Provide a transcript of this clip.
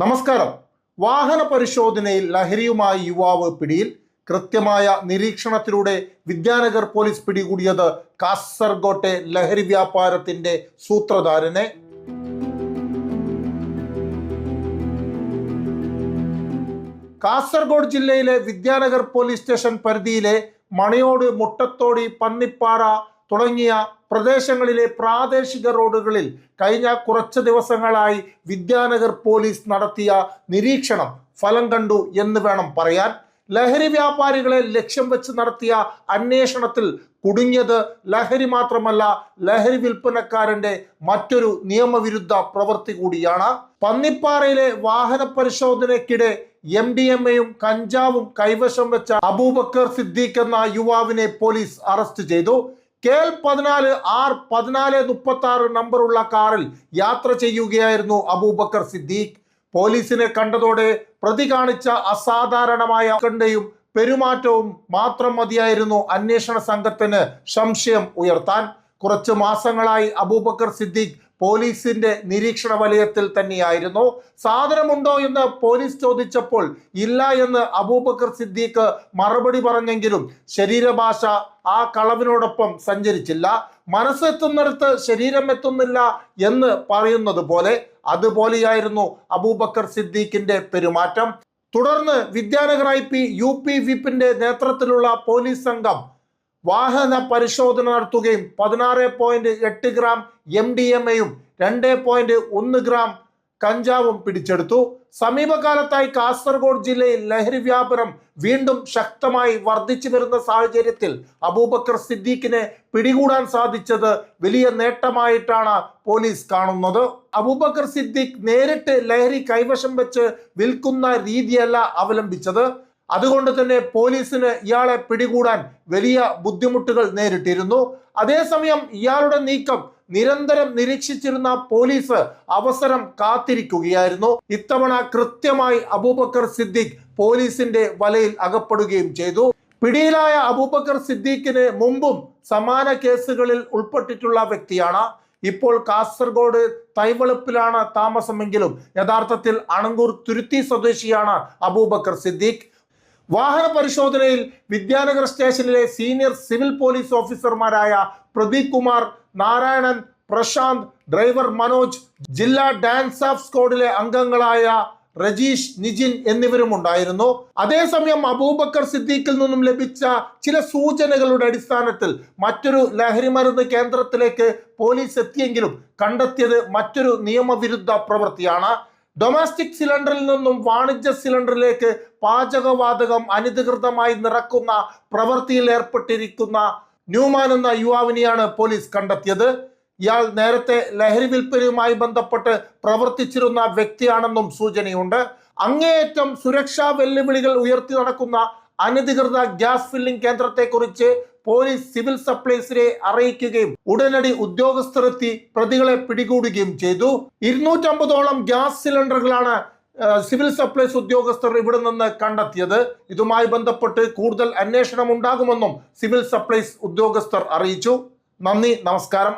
നമസ്കാരം. വാഹന പരിശോധനയിൽ ലഹരിയുമായി യുവാവ് പിടിയിൽ. കൃത്യമായ നിരീക്ഷണത്തിലൂടെ വിദ്യാനഗർ പോലീസ് പിടികൂടിയത് കാസർഗോട്ടെ ലഹരി വ്യാപാരത്തിന്റെ സൂത്രധാരനെ. കാസർഗോഡ് ജില്ലയിലെ വിദ്യാനഗർ പോലീസ് സ്റ്റേഷൻ പരിധിയിലെ മണിയോട് മുട്ടത്തോടി പന്നിപ്പാറ തുടങ്ങിയ പ്രദേശങ്ങളിലെ പ്രാദേശിക റോഡുകളിൽ കഴിഞ്ഞ കുറച്ച് ദിവസങ്ങളായി വിദ്യാനഗർ പോലീസ് നടത്തിയ നിരീക്ഷണം ഫലം കണ്ടു എന്ന് വേണം പറയാൻ. ലഹരി വ്യാപാരികളെ ലക്ഷ്യം വെച്ച് നടത്തിയ അന്വേഷണത്തിൽ കുടുങ്ങിയത് ലഹരി മാത്രമല്ല ലഹരി വിൽപ്പനക്കാരന്റെ മറ്റൊരു നിയമവിരുദ്ധ പ്രവൃത്തി കൂടിയാണ്. പന്നിപ്പാറയിലെ വാഹന പരിശോധനയ്ക്കിടെ എം ഡി എം എയും കഞ്ചാവും കൈവശം വെച്ച അബൂബക്കർ സിദ്ദീഖ് എന്ന യുവാവിനെ പോലീസ് അറസ്റ്റ് ചെയ്തു. കെ എൽ പതിനാല് ആർ പതിനാല് മുപ്പത്തി ആറ് നമ്പറുള്ള കാറിൽ യാത്ര ചെയ്യുകയായിരുന്നു അബൂബക്കർ സിദ്ദീഖ്. പോലീസിനെ കണ്ടതോടെ പ്രതി കാണിച്ച അസാധാരണമായ കണ്ടയും പെരുമാറ്റവും മാത്രം മതിയായിരുന്നു അന്വേഷണ സംഘത്തിന് സംശയം ഉയർത്താൻ. കുറച്ച് മാസങ്ങളായി അബൂബക്കർ സിദ്ദീഖ് പോലീസിന്റെ നിരീക്ഷണ വലയത്തിൽ തന്നെയായിരുന്നു. സാധനമുണ്ടോ എന്ന് പോലീസ് ചോദിച്ചപ്പോൾ ഇല്ല എന്ന് അബൂബക്കർ സിദ്ദീഖ് മറുപടി പറഞ്ഞെങ്കിലും ശരീരഭാഷ ആ കളവിനോടൊപ്പം സഞ്ചരിച്ചില്ല. മനസ്സെത്തുന്നിടത്ത് ശരീരം എത്തുന്നില്ല എന്ന് പറയുന്നത് പോലെ അതുപോലെയായിരുന്നു അബൂബക്കർ സിദ്ദീഖിന്റെ പെരുമാറ്റം. തുടർന്ന് Vidyanagar I P U P വിപ്പിന്റെ നേതൃത്വത്തിലുള്ള പോലീസ് സംഘം വാഹന പരിശോധന നടത്തുകയും പതിനാറ് പോയിന്റ് എട്ട് ഗ്രാം എം ഡി എം എയും രണ്ട് പോയിന്റ് ഒന്ന് ഗ്രാം കഞ്ചാവും പിടിച്ചെടുത്തു. സമീപകാലത്തായി കാസർഗോഡ് ജില്ലയിൽ ലഹരി വ്യാപനം വീണ്ടും ശക്തമായി വർദ്ധിച്ചു വരുന്ന സാഹചര്യത്തിൽ അബൂബക്കർ സിദ്ദീഖിനെ പിടികൂടാൻ സാധിച്ചത് വലിയ നേട്ടമായിട്ടാണ് പോലീസ് കാണുന്നത്. അബൂബക്കർ സിദ്ദീഖ് നേരിട്ട് ലഹരി കൈവശം വെച്ച് വിൽക്കുന്ന രീതിയല്ല അവലംബിച്ചത്. അതുകൊണ്ട് തന്നെ പോലീസിന് ഇയാളെ പിടികൂടാൻ വലിയ ബുദ്ധിമുട്ടുകൾ നേരിട്ടിരുന്നു. അതേസമയം ഇയാളുടെ നീക്കം നിരന്തരം നിരീക്ഷിച്ചിരുന്ന പോലീസ് അവസരം കാത്തിരിക്കുകയായിരുന്നു. ഇത്തവണ കൃത്യമായി അബൂബക്കർ സിദ്ദീഖ് പോലീസിന്റെ വലയിൽ അകപ്പെടുകയും ചെയ്തു. പിടിയിലായ അബൂബക്കർ സിദ്ദീഖിന് മുമ്പും സമാന കേസുകളിൽ ഉൾപ്പെട്ടിട്ടുള്ള വ്യക്തിയാണ്. ഇപ്പോൾ കാസർഗോഡ് തൈവളുപ്പിലാണ് താമസമെങ്കിലും യഥാർത്ഥത്തിൽ അണങ്കൂർ തുരുത്തി സ്വദേശിയാണ് അബൂബക്കർ സിദ്ദീഖ്. വാഹന പരിശോധനയിൽ വിദ്യാനഗർ സ്റ്റേഷനിലെ സീനിയർ സിവിൽ പോലീസ് ഓഫീസർമാരായ പ്രദീപ് കുമാർ നാരായണൻ പ്രശാന്ത് ഡ്രൈവർ മനോജ് ജില്ലാ ഡാൻസ് ഓഫ് സ്കോഡിലെ അംഗങ്ങളായ രജീഷ് നിജിൻ എന്നിവരും ഉണ്ടായിരുന്നു. അതേസമയം അബൂബക്കർ സിദ്ദീഖിൽ നിന്നും ലഭിച്ച ചില സൂചനകളുടെ അടിസ്ഥാനത്തിൽ മറ്റൊരു ലഹരിമരുന്ന് കേന്ദ്രത്തിലേക്ക് പോലീസ് എത്തിയെങ്കിലും കണ്ടെത്തിയത് മറ്റൊരു നിയമവിരുദ്ധ പ്രവൃത്തിയാണ്. ഡൊമസ്റ്റിക് സിലിണ്ടറിൽ നിന്നും വാണിജ്യ സിലിണ്ടറിലേക്ക് പാചകവാതകം അനധികൃതമായി നിറക്കുന്ന പ്രവൃത്തിയിൽ ഏർപ്പെട്ടിരിക്കുന്ന ന്യൂമാൻ എന്ന യുവാവിനെയാണ് പോലീസ് കണ്ടെത്തിയത്. ഇയാൾ നേരത്തെ ലഹരി വിൽപ്പനയുമായി ബന്ധപ്പെട്ട് പ്രവർത്തിച്ചിരുന്ന വ്യക്തിയാണെന്നും സൂചനയുണ്ട്. അങ്ങേയറ്റം സുരക്ഷാ വെല്ലുവിളികൾ ഉയർത്തി നടക്കുന്ന അനധികൃത ഗ്യാസ് ഫില്ലിംഗ് കേന്ദ്രത്തെക്കുറിച്ച് പോലീസ് സിവിൽ സപ്ലൈസിനെ അറിയിക്കുകയും ഉടനടി ഉദ്യോഗസ്ഥരെത്തി പ്രതികളെ പിടികൂടുകയും ചെയ്തു. ഇരുന്നൂറ്റമ്പതോളം ഗ്യാസ് സിലിണ്ടറുകളാണ് സിവിൽ സപ്ലൈസ് ഉദ്യോഗസ്ഥർ ഇവിടെ നിന്ന് കണ്ടെത്തിയത് ഇതുമായി ബന്ധപ്പെട്ട് കൂടുതൽ അന്വേഷണം ഉണ്ടാകുമെന്നും സിവിൽ സപ്ലൈസ് ഉദ്യോഗസ്ഥർ അറിയിച്ചു. നന്ദി നമസ്കാരം.